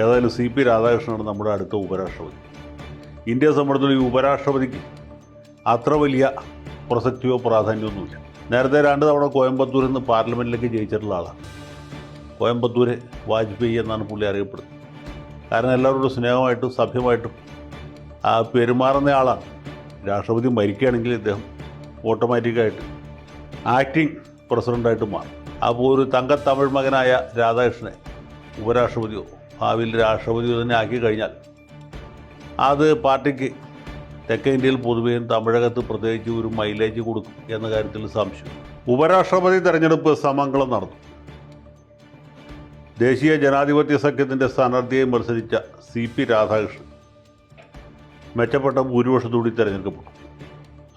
ഏതായാലും C P രാധാകൃഷ്ണനാണ് നമ്മുടെ അടുത്ത ഉപരാഷ്ട്രപതി. ഇന്ത്യയെ സംബന്ധിച്ചുള്ള ഈ ഉപരാഷ്ട്രപതിക്ക് അത്ര വലിയ പ്രസക്തിയോ പ്രാധാന്യമൊന്നുമില്ല നേരത്തെ രണ്ട് തവണ കോയമ്പത്തൂരിൽ നിന്ന് പാർലമെന്റിലേക്ക് ജയിച്ചിട്ടുള്ള ആളാണ്. കോയമ്പത്തൂർ വാജ്പേയി എന്നാണ് പുള്ളി അറിയപ്പെടുന്നത്. കാരണം എല്ലാവരോടും സ്നേഹമായിട്ടും സഭ്യമായിട്ടും ആ പെരുമാറുന്ന ആളാണ്. രാഷ്ട്രപതി മരിക്കുകയാണെങ്കിൽ ഇദ്ദേഹം ഓട്ടോമാറ്റിക്കായിട്ട് ആക്ടിങ് പ്രസിഡന്റായിട്ട് മാറും. അപ്പോൾ ഒരു തങ്കത്തമിഴ് മകനായ രാധാകൃഷ്ണനെ ഉപരാഷ്ട്രപതിയോ ഭാവിയിൽ രാഷ്ട്രപതി തന്നെ ആക്കി കഴിഞ്ഞാൽ അത് പാർട്ടിക്ക് തെക്കേ ഇന്ത്യയിൽ പൊതുവെയും തമിഴകത്ത് പ്രത്യേകിച്ച് ഒരു മൈലേജ് കൊടുക്കും എന്ന കാര്യത്തിൽ സംശയം. ഉപരാഷ്ട്രപതി തെരഞ്ഞെടുപ്പ് സമംഗളം നടന്നു. ദേശീയ ജനാധിപത്യ സഖ്യത്തിന്റെ സ്ഥാനാർത്ഥിയെ മത്സരിച്ച സി പി രാധാകൃഷ്ണൻ മെച്ചപ്പെട്ട ഭൂരിപക്ഷത്തോടി തിരഞ്ഞെടുക്കപ്പെട്ടു.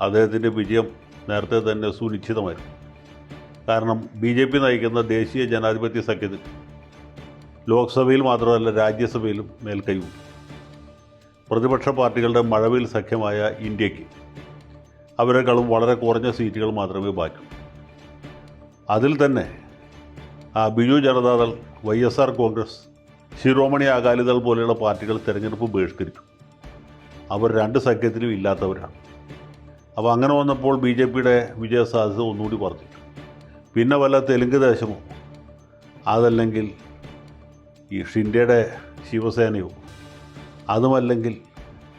അദ്ദേഹത്തിന്റെ വിജയം നേരത്തെ തന്നെ സുനിശ്ചിതമായിരുന്നു. കാരണം ബി ജെ പി നയിക്കുന്ന ദേശീയ ജനാധിപത്യ സഖ്യത്തിൽ ലോക്സഭയിൽ മാത്രമല്ല രാജ്യസഭയിലും മേൽക്കൈവും പ്രതിപക്ഷ പാർട്ടികളുടെ മഴവിൽ സഖ്യമായ ഇന്ത്യയ്ക്ക് അവരെക്കാളും വളരെ കുറഞ്ഞ സീറ്റുകൾ മാത്രമേ ബാക്കി. അതിൽ തന്നെ ആ Biju Janata Dal Y S R Congress Shiromani Akali Dal പോലെയുള്ള പാർട്ടികൾ തിരഞ്ഞെടുപ്പ് ബഹിഷ്കരിച്ചു. അവർ രണ്ട് സഖ്യത്തിലും ഇല്ലാത്തവരാണ്. അപ്പോൾ അങ്ങനെ വന്നപ്പോൾ ബി ജെ പിയുടെ വിജയ സാധ്യത ഒന്നുകൂടി വർദ്ധിച്ചു. പിന്നെ വല്ല തെലുങ്ക് ദേശമോ? അതല്ലെങ്കിൽ ഈ ഷിൻഡയുടെ ശിവസേനയോ അതുമല്ലെങ്കിൽ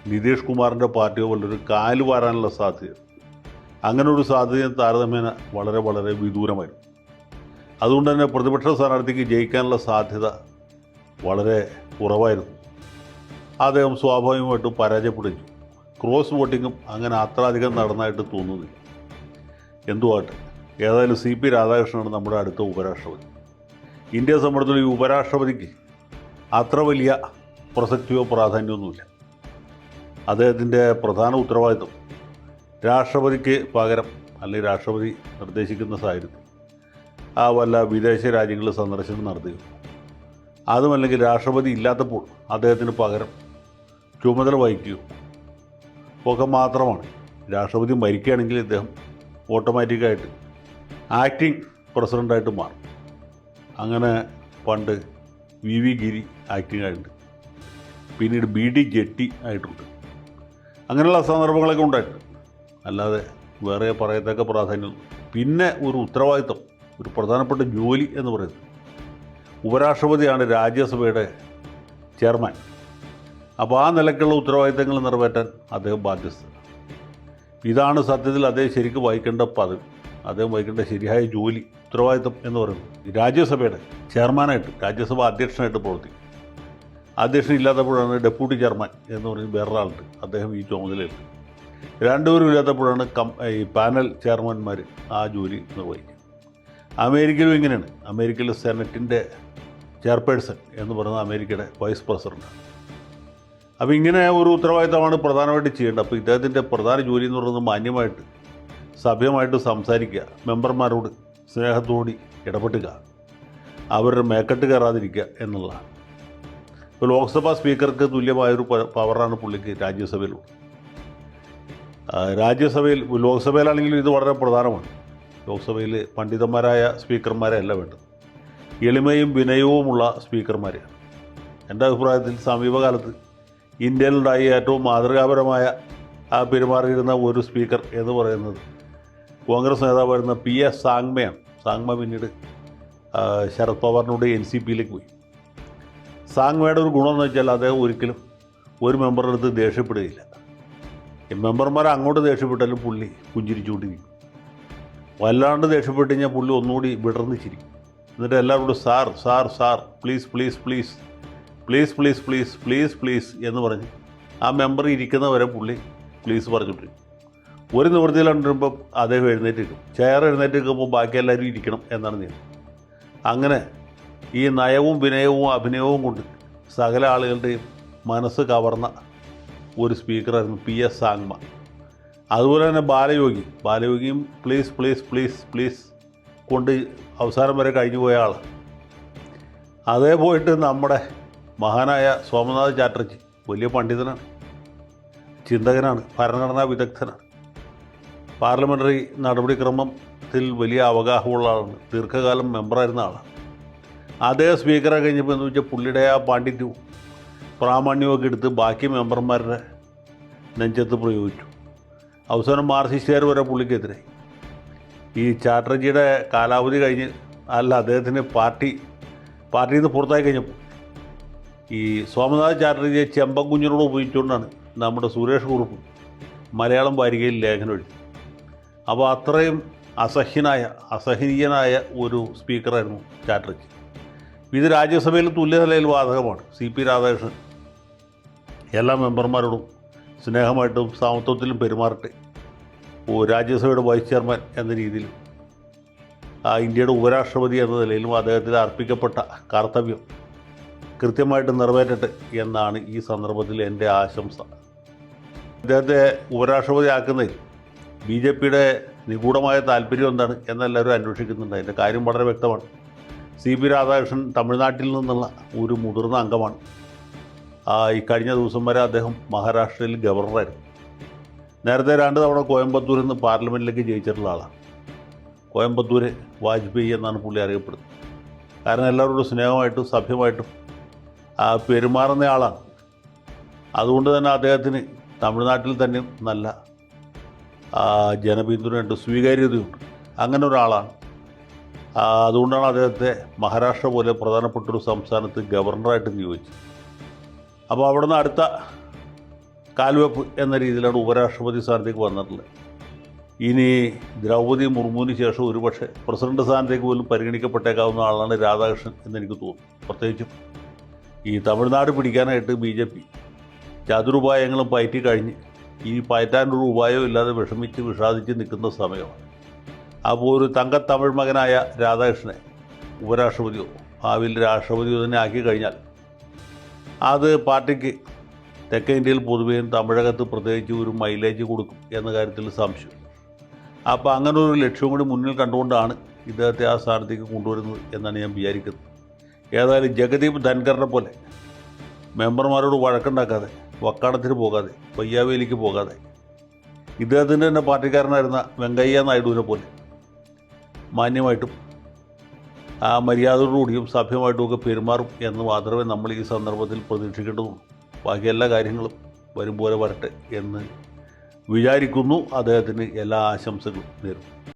നിതീഷ് കുമാറിന്റെ പാർട്ടിയോ പോലൊരു കാൽ വാരാനുള്ള സാധ്യത. അങ്ങനെ ഒരു സാധ്യത താരതമ്യേന വളരെ വളരെ വിദൂരമായിരുന്നു. അതുകൊണ്ട് തന്നെ പ്രതിപക്ഷ സ്ഥാനാർത്ഥിക്ക് ജയിക്കാനുള്ള സാധ്യത വളരെ കുറവായിരുന്നു. അദ്ദേഹം സ്വാഭാവികമായിട്ടും പരാജയപ്പെടുകയും. ക്രോസ് വോട്ടിങ്ങും അങ്ങനെ അത്ര അധികം നടന്നായിട്ട് തോന്നുന്നില്ല. എന്തുവാട്ടെ ഏതായാലും സി പി രാധാകൃഷ്ണനാണ് നമ്മുടെ അടുത്ത ഉപരാഷ്ട്രപതി. ഇന്ത്യയെ സംബന്ധിച്ചുള്ള ഈ ഉപരാഷ്ട്രപതിക്ക് അത്ര വലിയ പ്രസക്തിയോ പ്രാധാന്യമൊന്നുമില്ല. അദ്ദേഹത്തിന്റെ പ്രധാന ഉത്തരവാദിത്വം രാഷ്ട്രപതിക്ക് പകരം അല്ലെങ്കിൽ രാഷ്ട്രപതി നിർദ്ദേശിക്കുന്ന സാഹചര്യത്തിൽ ആ വല്ല വിദേശ രാജ്യങ്ങളിൽ സന്ദർശനം നടത്തുകയും അതുമല്ലെങ്കിൽ രാഷ്ട്രപതി ഇല്ലാത്തപ്പോൾ അദ്ദേഹത്തിന് പകരം ചുമതല വഹിക്കുകയോ ഒക്കെ മാത്രമാണ്. രാഷ്ട്രപതി മരിക്കുകയാണെങ്കിൽ ഇദ്ദേഹം ഓട്ടോമാറ്റിക്കായിട്ട് ആക്ടിങ് പ്രസിഡന്റായിട്ട് മാറും. അങ്ങനെ പണ്ട് വി വി ഗിരി ആക്ടിംഗ് ആയിട്ടുണ്ട് പിന്നീട് ബി ഡി ജെട്ടി ആയിട്ടുണ്ട്. അങ്ങനെയുള്ള സന്ദർഭങ്ങളൊക്കെ ഉണ്ടായിട്ടുണ്ട്. അല്ലാതെ വേറെ പറയത്തക്ക പ്രാധാന്യം പിന്നെ ഒരു ഉത്തരവാദിത്വം ഒരു പ്രധാനപ്പെട്ട ജോലി എന്ന് പറയുന്നത്. ഉപരാഷ്ട്രപതിയാണ് രാജ്യസഭയുടെ ചെയർമാൻ. അപ്പോൾ ആ നിലയ്ക്കുള്ള ഉത്തരവാദിത്തങ്ങൾ നിറവേറ്റാൻ അദ്ദേഹം ബാധ്യസ്ഥ ഇതാണ് സത്യത്തിൽ അദ്ദേഹം ശരിക്കും വായിക്കേണ്ട പദവി അദ്ദേഹം വഹിക്കേണ്ട ശരിയായ ജോലി ഉത്തരവാദിത്വം എന്ന് പറയുന്നത് രാജ്യസഭയുടെ ചെയർമാനായിട്ട് രാജ്യസഭ അധ്യക്ഷനായിട്ട് പ്രവർത്തിക്കും അധ്യക്ഷൻ ഇല്ലാത്തപ്പോഴാണ് ഡെപ്യൂട്ടി ചെയർമാൻ എന്ന് പറയുന്നത് വേറൊരാളുണ്ട്. അദ്ദേഹം ഈ ചുമതലയുണ്ട് രണ്ടുപേരും ഇല്ലാത്തപ്പോഴാണ് കം ഈ പാനൽ ചെയർമാൻമാർ ആ ജോലി നിർവഹിക്കുക അമേരിക്കയിലും ഇങ്ങനെയാണ്. അമേരിക്കയിലെ സെനറ്റിന്റെ ചെയർപേഴ്സൺ എന്ന് പറയുന്നത് അമേരിക്കയുടെ വൈസ് പ്രസിഡന്റാണ് അപ്പോൾ ഇങ്ങനെ ഒരു ഉത്തരവാദിത്തമാണ് പ്രധാനമായിട്ട് ചെയ്യേണ്ടത്. അപ്പോൾ ഇദ്ദേഹത്തിന്റെ പ്രധാന ജോലി എന്ന് പറയുന്നത് മാന്യമായിട്ട് സഭ്യമായിട്ട് സംസാരിക്കുക മെമ്പർമാരോട് സ്നേഹത്തോടി ഇടപെട്ടുക അവരുടെ മേക്കെട്ട് കയറാതിരിക്കുക എന്നുള്ളതാണ്. ഇപ്പോൾ ലോക്സഭാ സ്പീക്കർക്ക് തുല്യമായൊരു പവറാണ് പുള്ളിക്ക് രാജ്യസഭയിലുള്ളത്. രാജ്യസഭയിൽ ലോക്സഭയിലാണെങ്കിലും ഇത് വളരെ പ്രധാനമാണ്. ലോക്സഭയിൽ പണ്ഡിതന്മാരായ സ്പീക്കർമാരെ അല്ല വേണ്ടത്. എളിമയും വിനയവുമുള്ള സ്പീക്കർമാരെയാണ്. എന്റെ അഭിപ്രായത്തിൽ സമീപകാലത്ത് ഇന്ത്യയിലുണ്ടായ ഏറ്റവും മാതൃകാപരമായ പെരുമാറിയിരുന്ന ഒരു സ്പീക്കർ എന്ന് പറയുന്നത് കോൺഗ്രസ് നേതാവായിരുന്ന പി എസ് സാങ്മയാണ്. സാങ്മ പിന്നീട് ശരത് പവാറിനോട് എൻ സി പിയിലേക്ക് പോയി. സാങ്മയുടെ ഒരു ഗുണമെന്ന് വെച്ചാൽ അദ്ദേഹം ഒരിക്കലും ഒരു മെമ്പറുടെ അടുത്ത് ദേഷ്യപ്പെടുകയില്ല. മെമ്പർമാർ അങ്ങോട്ട് ദേഷ്യപ്പെട്ടാലും പുള്ളി പുഞ്ചിരിച്ചുകൊണ്ടിരിക്കും. വല്ലാണ്ട് ദേഷ്യപ്പെട്ട് കഴിഞ്ഞാൽ പുള്ളി ഒന്നുകൂടി വിടർന്ന് ചിരിക്കും. എന്നിട്ട് എല്ലാവരോടും sir sir sir please please please please please please please please എന്ന് പറഞ്ഞ് ആ മെമ്പർ ഇരിക്കുന്നവരെ പുള്ളി പ്ലീസ് പറഞ്ഞുകൊണ്ടിരിക്കും. ഒരു നിവൃത്തിയിൽ നിവൃത്തിയിലുണ്ടിരുമ്പോൾ അദ്ദേഹം എഴുന്നേറ്റ് ചെയർ എഴുന്നേറ്റ് നിൽക്കുമ്പോൾ ബാക്കി എല്ലാവരും ഇരിക്കണം എന്നാണ് നിയമം. അങ്ങനെ ഈ നയവും വിനയവും അഭിനയവും കൊണ്ട് സകല ആളുകളുടെയും മനസ്സ് കവർന്ന ഒരു സ്പീക്കറായിരുന്നു പി എസ് സാങ്മ. അതുപോലെ തന്നെ ബാലയോഗി. ബാലയോഗിയും പ്ലീസ് പ്ലീസ് പ്ലീസ് പ്ലീസ് കൊണ്ട് അവസാനം വരെ കഴിഞ്ഞു പോയ ആൾ അതേ പോയിട്ട് നമ്മുടെ മഹാനായ സോമനാഥ് ചാറ്റർജി വലിയ പണ്ഡിതനാണ് ചിന്തകനാണ് ഭരണഘടനാ വിദഗ്ധനാണ്. പാർലമെന്ററി നടപടിക്രമത്തിൽ വലിയ അവഗാഹമുള്ള ആളാണ്. ദീർഘകാലം മെമ്പറായിരുന്ന ആളാണ്. അദ്ദേഹം സ്പീക്കറെ കഴിഞ്ഞപ്പോൾ എന്ന് വെച്ചാൽ പുള്ളിയുടെ ആ പാണ്ഡിത്യവും പ്രാമാണ്യമൊക്കെ എടുത്ത് ബാക്കി മെമ്പർമാരുടെ നെഞ്ചത്ത് പ്രയോഗിച്ചു. അവസാനം മാർസിസ്റ്റുകാർ വരെ പുള്ളിക്കെതിരെ. ഈ ചാറ്റർജിയുടെ കാലാവധി കഴിഞ്ഞ് അല്ല അദ്ദേഹത്തിന് പാർട്ടി പാർട്ടിയിൽ നിന്ന് പുറത്തായി കഴിഞ്ഞപ്പോൾ ഈ സോമനാഥ് ചാറ്റർജിയെ ചെമ്പക്കുഞ്ഞിനോട് ഉപയോഗിച്ചുകൊണ്ടാണ് നമ്മുടെ സുരേഷ് കുറുപ്പ് മലയാളം വാരികയിൽ ലേഖനം എഴുതി. അപ്പോൾ അത്രയും അസഹ്യനായ അസഹനീയനായ ഒരു സ്പീക്കറായിരുന്നു ചാറ്റർജി. ഇത് രാജ്യസഭയിൽ തുല്യനിലയിൽ ബാധകമാണ് സി പി രാധാകൃഷ്ണൻ എല്ലാ മെമ്പർമാരോടും സ്നേഹമായിട്ടും സമത്വത്തിലും പെരുമാറട്ടെ. ഓ രാജ്യസഭയുടെ വൈസ് ചെയർമാൻ എന്ന രീതിയിൽ ആ ഇന്ത്യയുടെ ഉപരാഷ്ട്രപതി എന്ന നിലയിലും അദ്ദേഹത്തിന് അർപ്പിക്കപ്പെട്ട കർത്തവ്യം കൃത്യമായിട്ട് നിറവേറ്റട്ടെ എന്നാണ് ഈ സന്ദർഭത്തിൽ എന്റെ ആശംസ. അദ്ദേഹത്തെ ഉപരാഷ്ട്രപതി ആക്കുന്നതിൽ ബി ജെ പിയുടെ നിഗൂഢമായ താല്പര്യം എന്താണ് എന്നെല്ലാവരും അന്വേഷിക്കുന്നുണ്ട്. അതിന്റെ കാര്യം വളരെ വ്യക്തമാണ്. സി പി രാധാകൃഷ്ണൻ തമിഴ്നാട്ടിൽ നിന്നുള്ള ഒരു മുതിർന്ന അംഗമാണ്. ഈ കഴിഞ്ഞ ദിവസം വരെ അദ്ദേഹം മഹാരാഷ്ട്രയിൽ ഗവർണറായിരുന്നു. നേരത്തെ രണ്ട് തവണ കോയമ്പത്തൂരിൽ നിന്ന് പാർലമെന്റിലേക്ക് ജയിച്ചിട്ടുള്ള ആളാണ്. കോയമ്പത്തൂർ വാജ്പേയി എന്നാണ് പുള്ളി അറിയപ്പെടുന്നത്. കാരണം എല്ലാവരോടും സ്നേഹമായിട്ടും സഭ്യമായിട്ടും പെരുമാറുന്ന ആളാണ്. അതുകൊണ്ട് തന്നെ അദ്ദേഹത്തിന് തമിഴ്നാട്ടിൽ തന്നെ നല്ല ജനപിന്തുണയുണ്ട് സ്വീകാര്യതയുണ്ട്. അങ്ങനെ ഒരാളാണ്. അതുകൊണ്ടാണ് അദ്ദേഹത്തെ മഹാരാഷ്ട്ര പോലെ പ്രധാനപ്പെട്ട ഒരു സംസ്ഥാനത്ത് ഗവർണറായിട്ട് നിയോഗിച്ചത്. അപ്പോൾ അവിടെ നിന്ന് അടുത്ത കാൽവെപ്പ് എന്ന രീതിയിലാണ് ഉപരാഷ്ട്രപതി സ്ഥാനത്തേക്ക് വന്നിട്ടുള്ളത്. ഇനി ദ്രൗപദി മുർമുവിന് ശേഷം ഒരുപക്ഷെ പ്രസിഡന്റ് സ്ഥാനത്തേക്ക് പോലും പരിഗണിക്കപ്പെട്ടേക്കാവുന്ന ആളാണ് രാധാകൃഷ്ണൻ എന്ന് എനിക്ക് തോന്നുന്നു. പ്രത്യേകിച്ചും ഈ തമിഴ്നാട് പിടിക്കാനായിട്ട് ബി ജെ പി ചതുരുപായങ്ങളും പയറ്റി കഴിഞ്ഞ് ഈ പയറ്റാനൊരു ഉപായവും ഇല്ലാതെ വിഷമിച്ച് വിഷാദിച്ച് നിൽക്കുന്ന സമയമാണ്. അപ്പോൾ ഒരു തങ്കത്തമിഴ് മകനായ രാധാകൃഷ്ണനെ ഉപരാഷ്ട്രപതിയോ ഭാവിയിൽ രാഷ്ട്രപതിയോ തന്നെ ആക്കി കഴിഞ്ഞാൽ അത് പാർട്ടിക്ക് തെക്കേ ഇന്ത്യയിൽ പൊതുവെയും തമിഴകത്ത് പ്രത്യേകിച്ച് ഒരു മൈലേജ് കൊടുക്കും എന്ന കാര്യത്തിൽ സംശയം. അപ്പോൾ അങ്ങനെ ഒരു ലക്ഷ്യം കൂടി മുന്നിൽ കണ്ടുകൊണ്ടാണ് ഇദ്ദേഹത്തെ ആ സ്ഥാനത്തേക്ക് കൊണ്ടുവരുന്നത് എന്നാണ് ഞാൻ വിചാരിക്കുന്നത്. ഏതായാലും ജഗദീപ് ധൻഖറിനെ പോലെ മെമ്പർമാരോട് വഴക്കുണ്ടാക്കാതെ വക്കാണത്തിന് പോകാതെ പയ്യാവേലിക്ക് പോകാതെ. ഇദ്ദേഹത്തിന്റെ തന്നെ പാർട്ടിക്കാരനായിരുന്ന വെങ്കയ്യ നായിഡുവിനെ പോലെ. മാന്യമായിട്ടും ആ മര്യാദയോടുകൂടിയും സഭ്യമായിട്ടും ഒക്കെ പെരുമാറും എന്ന് മാത്രമേ നമ്മൾ ഈ സന്ദർഭത്തിൽ പ്രതീക്ഷിക്കേണ്ടതുള്ളൂ. ബാക്കി എല്ലാ കാര്യങ്ങളും വരും പോലെ വരട്ടെ എന്ന് വിചാരിക്കുന്നു. അദ്ദേഹത്തിന് എല്ലാ ആശംസകളും നേരുന്നു.